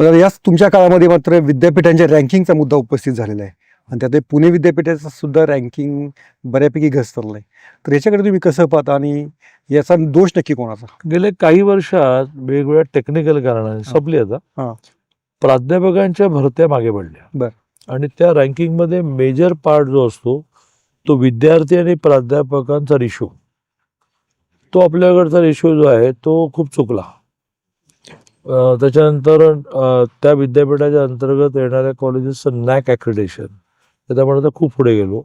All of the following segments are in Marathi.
तर याच तुमच्या काळामध्ये मात्र विद्यापीठांच्या रँकिंगचा मुद्दा उपस्थित झालेला आहे. आणि त्यात पुणे विद्यापीठाचं सुद्धा रँकिंग बऱ्यापैकी घसरलं आहे. तर याच्याकडे तुम्ही कसं पाहता आणि याचा दोष नक्की कोणाचा? गेले काही वर्षात वेगवेगळ्या टेक्निकल कारणाने संपली. आता. प्राध्यापकांच्या भरत्या मागे पडल्या. बर. आणि त्या रँकिंगमध्ये मेजर पार्ट जो असतो तो विद्यार्थी आणि प्राध्यापकांचा रेशो तो आपल्याकडचा रेशो जो आहे तो खूप चुकला. त्याच्यानंतर त्या विद्यापीठाच्या अंतर्गत येणाऱ्या कॉलेजेसचं नॅक ॲक्रिडेशन त्याच्यामुळे आता खूप पुढे गेलो.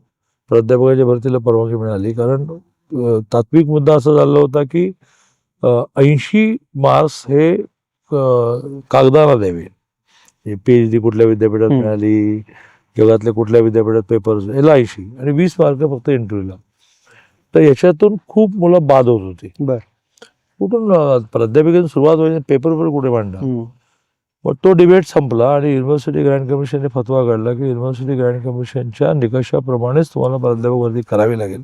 प्राध्यापकाच्या भरतीला परवानगी मिळाली. कारण तात्विक मुद्दा असा झाला होता की ऐंशी मार्क्स हे कागदाला द्यावे. पी एच डी कुठल्या विद्यापीठात. मिळाली जगातल्या कुठल्या विद्यापीठात पेपर याला ऐंशी. आणि वीस मार्क फक्त इंटरव्ह्यूला तर याच्यातून खूप मुलं बाद होत होती. बर. कुठून अं, प्राध्यापकांची सुरुवात व्हायची पेपरवर कुठे मांडा हम्म. मग तो डिबेट संपला आणि युनिव्हर्सिटी ग्रँड कमिशनने फतवा काढला की युनिव्हर्सिटी ग्रँड कमिशनच्या निकषाप्रमाणेच तुम्हाला प्राध्यापक भरती करावी लागेल.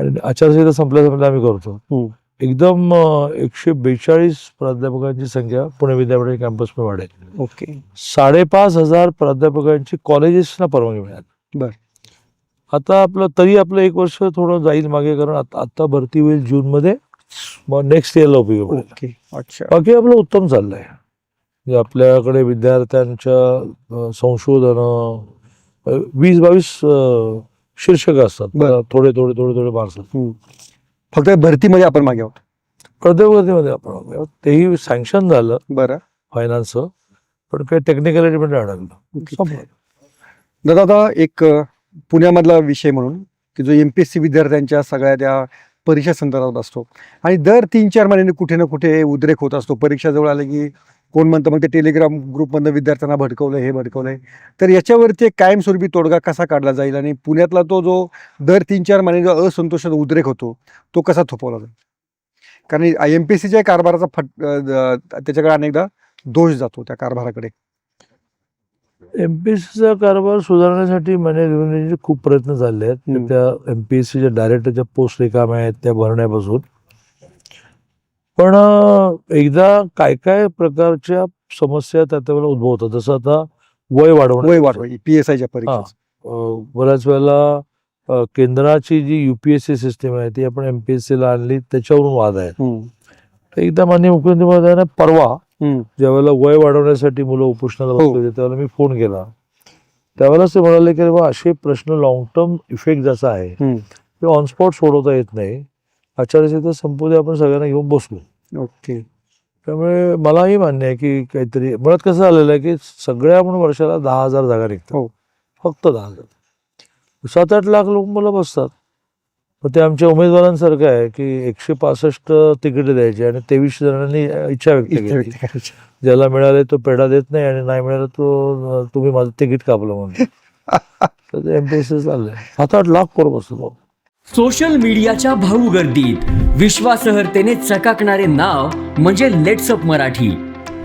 आणि आचारसंहिता संपल्या संपल्या आम्ही करतो. एकदम एकशे बेचाळीस प्राध्यापकांची संख्या पुणे विद्यापीठ कॅम्पसमध्ये वाढेल. ओके. साडेपाच हजार प्राध्यापकांची कॉलेजेसना परवानगी मिळाली. बर. आता आपलं तरी आपलं एक वर्ष थोडं जाईल मागे कारण आता आता भरती होईल जूनमध्ये. मग नेक्स्ट इयरला उपयोग ओके. अच्छा. बाकी आपलं उत्तम चाललंय. म्हणजे आपल्याकडे विद्यार्थ्यांच्या संशोधन वीस बावीस शीर्षक असतात. बरं. थोडे थोडे थोडे थोडे मार्क्स हम्म. फक्त भरतीमध्ये आपण मागे आहोत. प्रत्येक आपण आहोत. तेही सँक्शन झालं. बरं. फायनान्सचं पण काही टेक्निकॅलिटी मध्ये अडकलं. संपलं. दादा आता एक अ, पुण्यामधला विषय म्हणून की जो एम पी एस सी विद्यार्थ्यांच्या सगळ्या त्या परीक्षा संदर्भात असतो. आणि दर तीन चार महिन्यांनी कुठे ना कुठे उद्रेक होत असतो. परीक्षा जवळ आले की कोण म्हणतं मग ते टेलिग्राम ग्रुपमधनं विद्यार्थ्यांना भडकवलं हे भडकवलंय तर याच्यावरती एक कायमस्वरूपी तोडगा कसा काढला जाईल? आणि पुण्यातला तो जो दर तीन चार महिने जो असंतोषाचा उद्रेक होतो तो कसा थोपवला जाईल? कारण आय एम पी सीच्या कारभाराचा फट द- त्याच्याकडे अनेकदा दोष जातो त्या कारभाराकडे. एमपीएससीचा कारभार सुधारण्यासाठी रेव्हेन्यूचे खूप प्रयत्न झाले आहेत. त्या एमपीएससीच्या डायरेक्टरच्या पोस्ट रिकाम्या आहेत त्या भरण्यापासून. पण एकदा काय काय प्रकारच्या समस्या त्या त्यावेळेला उद्भवतात जसं आता वय वाढवणं वय वाढवा पी एस आयच्या परीक्षा बऱ्याच वेळेला केंद्राची जी युपीएससी सिस्टीम आहे ती आपण एमपीएससी ला आणली त्याच्यावरून वाद आहे एकदा मान्य मुख्यमंत्री महोदयाने परवा. ज्यावेळेला वय वाढवण्यासाठी मुलं उपोषणाला हो. बसले होते त्यावेळेला मी फोन केला. त्यावेळेलाच ते म्हणाले की बा असे प्रश्न लॉंग टर्म इफेक्ट जसा आहे. ते ऑन स्पॉट सोडवता येत नाही. आचारसंहिता संपू दे आपण सगळ्यांना घेऊन बसलो ओके. त्यामुळे मलाही मान्य आहे की काहीतरी मुळात कसं झालेलं आहे की सगळ्या म्हणून वर्षाला दहा हजार जागा निघतात. हो. फक्त दहा हजार. सात आठ लाख लोक मुलं बसतात. मग ते आमच्या उमेदवारांसारखं आहे की एकशे पासष्ट तिकीट द्यायची आणि तेवीसशे जणांनी इच्छा व्यक्त इच्छा केली. ज्याला मिळाले तो पेढा देत नाही आणि नाही मिळाला तो तुम्ही माझं तिकीट कापलं म्हणून. एमपीएससी चाललंय. सात आठ लाख पोर बसतो सोशल मीडियाच्या भाऊ गर्दीत. विश्वासार्हतेने चकाकणारे नाव म्हणजे लेट्सअप मराठी.